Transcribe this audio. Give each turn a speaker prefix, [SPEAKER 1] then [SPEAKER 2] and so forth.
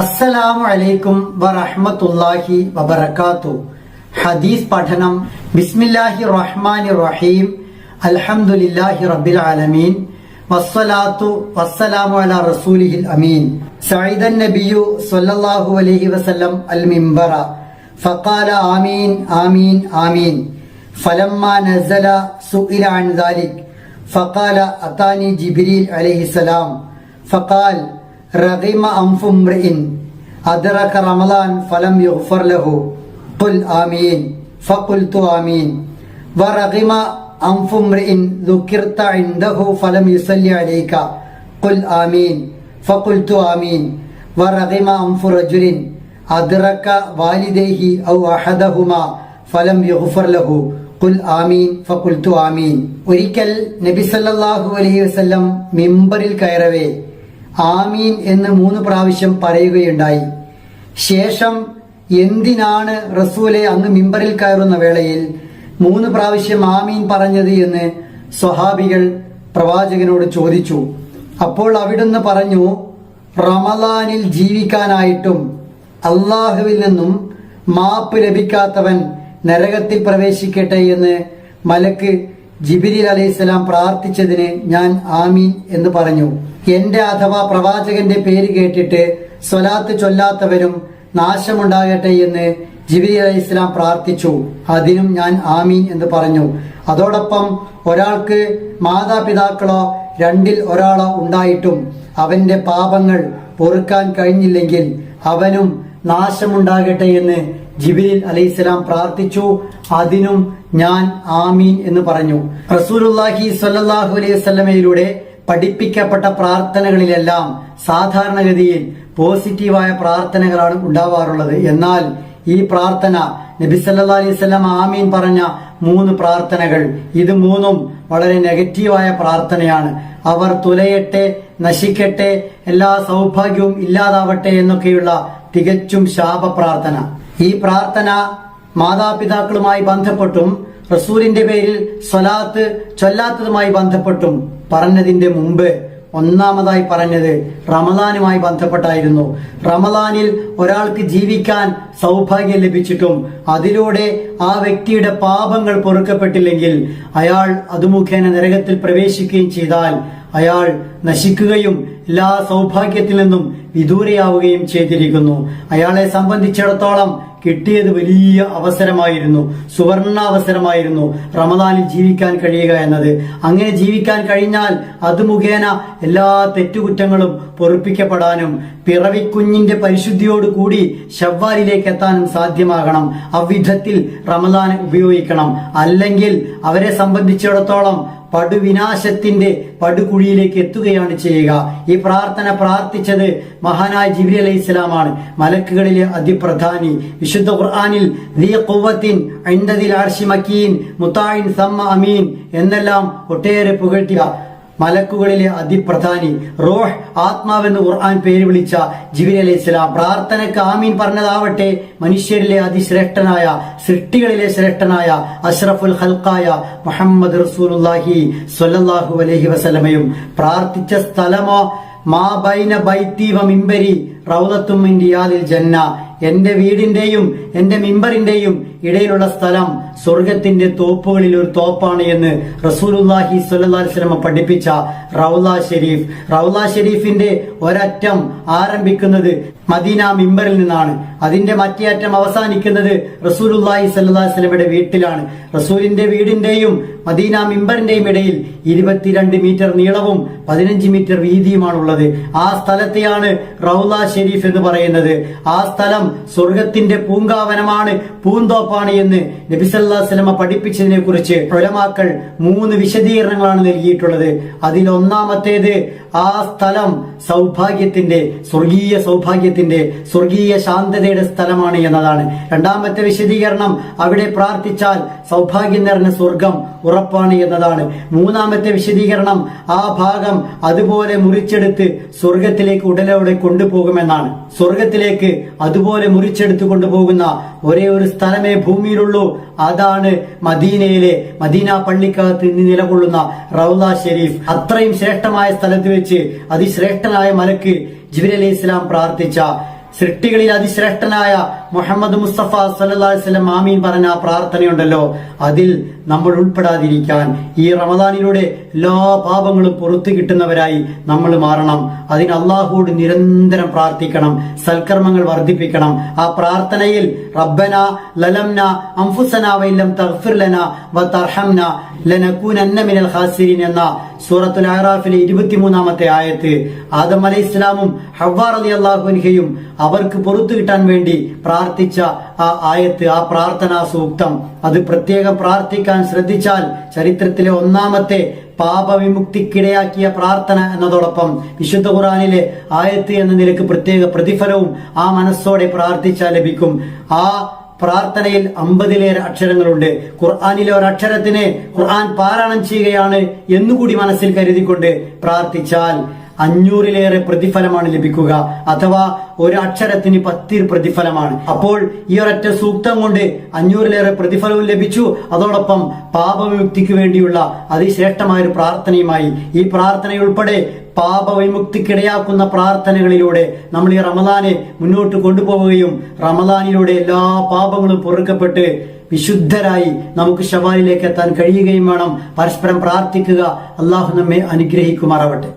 [SPEAKER 1] അസ്സലാമു അലൈക്കും വറഹ്മത്തുള്ളാഹി വബറകാത്തു ഹദീസ് പഠനം ബിസ്മില്ലാഹി റഹ്മാനി റഹീം അൽഹംദുലില്ലാഹി റബ്ബിൽ ആലമീൻ വസ്സലാത്തു വസ്സലാമു അലാ റസൂലിഹിൽ അമീൻ സഈദൻ നബിയു സ്വല്ലല്ലാഹു അലൈഹി വസല്ലം അൽ മിംബറ فقال آمين آمين آمين فلما نزل سئل عن ذلك فقال أتاني جبريل عليه السلام فقال റഹിമ അംഫുംറിൻ അദ്റക റമദാൻ ഫലം യുഗ്ഫർ ലഹു. ഖുൽ ആമീൻ. ഫഖുൽതു ആമീൻ. വറഹിമ അംഫുംറിൻ ദുക്കിർത ഇൻദഹു ഫലം യുസല്ലി അലൈക. ഖുൽ ആമീൻ. ഫഖുൽതു ആമീൻ. വറഹിമ അംഫു റജുലിൻ. അദ്റക വാലിദൈഹി ഔ അഹദഹുമ ഫലം യുഗ്ഫർ ലഹു. കുൽ ആമീൻ. ഫകുൽത്തു ആമീൻ. ഒരിക്കൽ നബി സല്ലല്ലാഹു അലൈഹി വസല്ലം മിമ്പറിൽ കയറവേ. ആമീൻ എന്ന് മൂന്ന് പ്രാവശ്യം പറയുകയുണ്ടായി. ശേഷം എന്തിനാണ് റസൂലെ അങ്ങ് മിമ്പറിൽ കയറുന്ന വേളയിൽ മൂന്ന് പ്രാവശ്യം ആമീൻ പറഞ്ഞത് എന്ന് സ്വഹാബികൾ പ്രവാചകനോട് ചോദിച്ചു. അപ്പോൾ അവിടുന്ന് പറഞ്ഞു റമലാനിൽ ജീവിക്കാനായിട്ടും അള്ളാഹുവിൽ നിന്നും മാപ്പ് ലഭിക്കാത്തവൻ നരകത്തിൽ പ്രവേശിക്കട്ടെ എന്ന് മലക്ക് ജിബിരിൽ അലൈഹിസ്സലാം പ്രാർത്ഥിച്ചതിന് ഞാൻ ആമീൻ എന്ന് പറഞ്ഞു. എന്റെ അഥവാ പ്രവാചകന്റെ പേര് കേട്ടിട്ട് സ്വലാത്ത് ചൊല്ലാത്തവരും നാശമുണ്ടാകട്ടെ എന്ന് ജിബിരി അലൈഹി ഇസ്ലാം പ്രാർത്ഥിച്ചു. അതിനും ഞാൻ ആമീൻ എന്ന് പറഞ്ഞു. അതോടൊപ്പം ഒരാൾക്ക് മാതാപിതാക്കളോ രണ്ടിൽ ഒരാളോ ഉണ്ടായിട്ടും അവന്റെ പാപങ്ങൾ പൊറുക്കാൻ കഴിഞ്ഞില്ലെങ്കിൽ അവനും നാശമുണ്ടാകട്ടെ എന്ന് ജിബിരിൽ അലൈഹിസ്സലാം പ്രാർത്ഥിച്ചു. അതിനും ഞാൻ ആമീൻ എന്ന് പറഞ്ഞു. റസൂലുല്ലാഹി സ്വല്ലല്ലാഹു അലൈഹി സ്വലമയിലൂടെ പഠിപ്പിക്കപ്പെട്ട പ്രാർത്ഥനകളിലെല്ലാം സാധാരണഗതിയിൽ പോസിറ്റീവായ പ്രാർത്ഥനകളാണ് ഉണ്ടാവാറുള്ളത്. എന്നാൽ ഈ പ്രാർത്ഥന നബി സല്ലാ അലൈഹി ആമീൻ പറഞ്ഞ മൂന്ന് പ്രാർത്ഥനകൾ ഇത് മൂന്നും വളരെ നെഗറ്റീവായ പ്രാർത്ഥനയാണ്. അവർ തുലയട്ടെ നശിക്കട്ടെ. എല്ലാ സൗഭാഗ്യവും ഇല്ലാതാവട്ടെ എന്നൊക്കെയുള്ള തികച്ചും ശാപ പ്രാർത്ഥന ഈ പ്രാർത്ഥന മാതാപിതാക്കളുമായി ബന്ധപ്പെട്ടും റസൂലിന്റെ പേരിൽ സ്വലാത്ത് ചൊല്ലാത്തതുമായി ബന്ധപ്പെട്ടും പറഞ്ഞതിന്റെ മുമ്പ് ഒന്നാമതായി പറഞ്ഞത് റമദാനുമായി ബന്ധപ്പെട്ടായിരുന്നു. റമദാനിൽ ഒരാൾക്ക് ജീവിക്കാൻ സൗഭാഗ്യം ലഭിച്ചിട്ടും അതിലൂടെ ആ വ്യക്തിയുടെ പാപങ്ങൾ പൊറുക്കപ്പെട്ടില്ലെങ്കിൽ അയാൾ അതുമുഖേന നരകത്തിൽ പ്രവേശിക്കുകയും ചെയ്താൽ അയാൾ നശിക്കുകയും എല്ലാ സൗഭാഗ്യത്തിൽ നിന്നും വിദൂരയാവുകയും ചെയ്തിരിക്കുന്നു. അയാളെ സംബന്ധിച്ചിടത്തോളം കിട്ടിയത് വലിയ അവസരമായിരുന്നു. സുവർണ അവസരമായിരുന്നു റമദാനിൽ ജീവിക്കാൻ കഴിയുക എന്നത്. അങ്ങനെ ജീവിക്കാൻ കഴിഞ്ഞാൽ അത് മുഖേന എല്ലാ തെറ്റുകുറ്റങ്ങളും പൊറുപ്പിക്കപ്പെടാനും പിറവിക്കുഞ്ഞിന്റെ പരിശുദ്ധിയോട് കൂടി ഷവ്വാലിലേക്ക് എത്താനും സാധ്യമാകണം. അവിധത്തിൽ റമദാൻ ഉപയോഗിക്കണം. അല്ലെങ്കിൽ അവരെ സംബന്ധിച്ചിടത്തോളം പടുവിനാശത്തിന്റെ പടുകുഴിയിലേക്ക് എത്തുകയാണ് ചെയ്യുക. ഈ പ്രാർത്ഥന പ്രാർത്ഥിച്ചത് മഹാനായ ജിബിലി അലൈഹി ഇസ്ലാമാണ് മലക്കുകളിലെ അതിപ്രധാനി. വിശുദ്ധ ഖുർആാനിൽ അമീൻ എന്നെല്ലാം ഒട്ടേറെ പുകഴ്ത്തിയ മലക്കുകളിലെ അതിപ്രധാനി റോഹ് ആത്മാവെന്ന് ഖുർആൻ പേര് വിളിച്ച ജിബിരി അലൈഹി ഇസ്ലാം പ്രാർത്ഥനയ്ക്ക് ആമീൻ പറഞ്ഞതാവട്ടെ മനുഷ്യരിലെ അതിശ്രേഷ്ഠനായ സൃഷ്ടികളിലെ ശ്രേഷ്ഠനായ അഷ്റഫുൽ ഹൽക്കായ മുഹമ്മദ് റസൂലുല്ലാഹി സ്വല്ലല്ലാഹു അലൈഹി വസല്ലമയും പ്രാർത്ഥിച്ച സ്ഥലമോ മാ ബൈന ബൈത്തീവ മിമ്പരി റൗലത്തും ഇന്ത്യയാലിൽ ജന്ന എന്റെ വീടിന്റെയും എന്റെ മിമ്പറിന്റെയും ഇടയിലുള്ള സ്ഥലം സ്വർഗത്തിന്റെ തോപ്പുകളിൽ ഒരു തോപ്പാണ് എന്ന് റസൂലുല്ലാഹി സ്വല്ലാസ്ലമ പഠിപ്പിച്ച റൗല ഷെരീഫ്. റൗല ഷെരീഫിന്റെ ഒരറ്റം ആരംഭിക്കുന്നത് മദീന മിമ്പറിൽ നിന്നാണ്. അതിന്റെ മറ്റേ അറ്റം അവസാനിക്കുന്നത് റസൂലുല്ലാഹി സല്ലാസ്ലമയുടെ വീട്ടിലാണ്. റസൂലിന്റെ വീടിന്റെയും മദീന മിമ്പറിന്റെയും ഇടയിൽ ഇരുപത്തിരണ്ട് മീറ്റർ നീളവും പതിനഞ്ച് മീറ്റർ വീതിയുമാണുള്ളത്. ആ സ്ഥലത്തെയാണ് റൗല ഷെരീഫ് എന്ന് പറയുന്നത്. ആ സ്ഥലം സ്വർഗത്തിന്റെ പൂങ്കാവനമാണ് പൂന്തോപ്പാണ് എന്ന് നബിസല്ലാസ്ലമ പഠിപ്പിച്ചതിനെ കുറിച്ച് പ്രൊലമാക്കൾ മൂന്ന് വിശദീകരണങ്ങളാണ് നൽകിയിട്ടുള്ളത്. അതിലൊന്നാമത്തേത് ആ സ്ഥലം സൗഭാഗ്യത്തിന്റെ സ്വർഗീയ സൗഭാഗ്യത്തിന്റെ സ്വർഗീയ ശാന്തതയുടെ സ്ഥലമാണ് എന്നതാണ്. രണ്ടാമത്തെ വിശദീകരണം അവിടെ പ്രാർത്ഥിച്ചാൽ സൗഭാഗ്യം നിറഞ്ഞ സ്വർഗം ഉറപ്പാണ് എന്നതാണ്. മൂന്നാമത്തെ വിശദീകരണം ആ ഭാഗം അതുപോലെ മുറിച്ചെടുത്ത് സ്വർഗത്തിലേക്ക് ഉടലോടെ കൊണ്ടുപോകുമെന്നാണ്. സ്വർഗത്തിലേക്ക് അതുപോലെ മുറിച്ചെടുത്ത് കൊണ്ടുപോകുന്ന ഒരേ ഒരു സ്ഥലമേ ഭൂമിയിലുള്ളൂ. അതാണ് മദീനയിലെ മദീന പള്ളിക്കകത്ത് നിലകൊള്ളുന്ന റൗല ഷെരീഫ്. അത്രയും ശ്രേഷ്ഠമായ സ്ഥലത്ത് വെച്ച് അതിശ്രേഷ്ഠനായ മലക്ക് ജിബിർ ഇസ്ലാം പ്രാർത്ഥിച്ച സൃഷ്ടികളിൽ അതിശ്രേഷ്ഠനായ മുഹമ്മദ് മുസ്തഫ സല്ലാസ്ലം ആമീൻ പറഞ്ഞ ആ പ്രാർത്ഥനയുണ്ടല്ലോ. അതിൽ നമ്മൾ ഉൾപ്പെടാതിരിക്കാൻ ഈ റമദാനിലൂടെ എല്ലാ പാപങ്ങളും പുറത്തു കിട്ടുന്നവരായി നമ്മൾ മാറണം. അതിന് അള്ളാഹുവോട് നിരന്തരം പ്രാർത്ഥിക്കണം. സൽക്കർമ്മങ്ങൾ വർദ്ധിപ്പിക്കണം. ആ പ്രാർത്ഥനയിൽ റബ്ബന ലലംന അംഫുസന വൈലം തഗ്ഫിർ ലന വ തർഹംന ലനകൂനന്ന മിനൽ ഹാസിരിൻ എന്ന സൂറത്തുൽ അഹ്റാഫിലെ ഇരുപത്തിമൂന്നാമത്തെ ആയത്ത് ആദം അലൈഹി ഇസ്ലാമും ഹവ്വാർ അലി അള്ളാഹുൻഹയും അവർക്ക് പുറത്തു കിട്ടാൻ വേണ്ടി പ്രാർത്ഥിച്ച ആ ആയത്ത് ആ പ്രാർത്ഥനാ സൂക്തം. അത് പ്രത്യേകം പ്രാർത്ഥിക്കാൻ ശ്രദ്ധിച്ചാൽ ചരിത്രത്തിലെ ഒന്നാമത്തെ പാപവിമുക്തിക്കിടയാക്കിയ പ്രാർത്ഥന എന്നതോടൊപ്പം വിശുദ്ധ ഖുറാനിലെ ആയത്ത് എന്ന നിലയ്ക്ക് പ്രത്യേക പ്രതിഫലവും ആ മനസ്സോടെ പ്രാർത്ഥിച്ചാൽ ലഭിക്കും. ആ പ്രാർത്ഥനയിൽ അമ്പതിലേറെ അക്ഷരങ്ങളുണ്ട്. ഖുർആാനിലെ ഒരക്ഷരത്തിന് ഖുർആൻ പാരായണം ചെയ്യുകയാണ് എന്നുകൂടി മനസ്സിൽ കരുതിക്കൊണ്ട് പ്രാർത്ഥിച്ചാൽ അഞ്ഞൂറിലേറെ പ്രതിഫലമാണ് ലഭിക്കുക അഥവാ ഒരു അക്ഷരത്തിന് പത്തിൽ പ്രതിഫലമാണ്. അപ്പോൾ ഈ ഒരൊറ്റ സൂക്തം കൊണ്ട് അഞ്ഞൂറിലേറെ പ്രതിഫലവും ലഭിച്ചു. അതോടൊപ്പം പാപവിമുക്തിക്ക് വേണ്ടിയുള്ള അതിശ്രേഷ്ഠമായ ഒരു പ്രാർത്ഥനയുമായി. ഈ പ്രാർത്ഥനയുൾപ്പെടെ പാപവിമുക്തിക്കിടയാക്കുന്ന പ്രാർത്ഥനകളിലൂടെ നമ്മൾ ഈ റമദാനെ മുന്നോട്ട് കൊണ്ടുപോവുകയും റമദാനിലൂടെ എല്ലാ പാപങ്ങളും പൊറുക്കപ്പെട്ട് വിശുദ്ധരായി നമുക്ക് ശവാലിലേക്ക് എത്താൻ കഴിയുകയും വേണം. പരസ്പരം പ്രാർത്ഥിക്കുക. അള്ളാഹു നമ്മെ അനുഗ്രഹിക്കുമാറാവട്ടെ.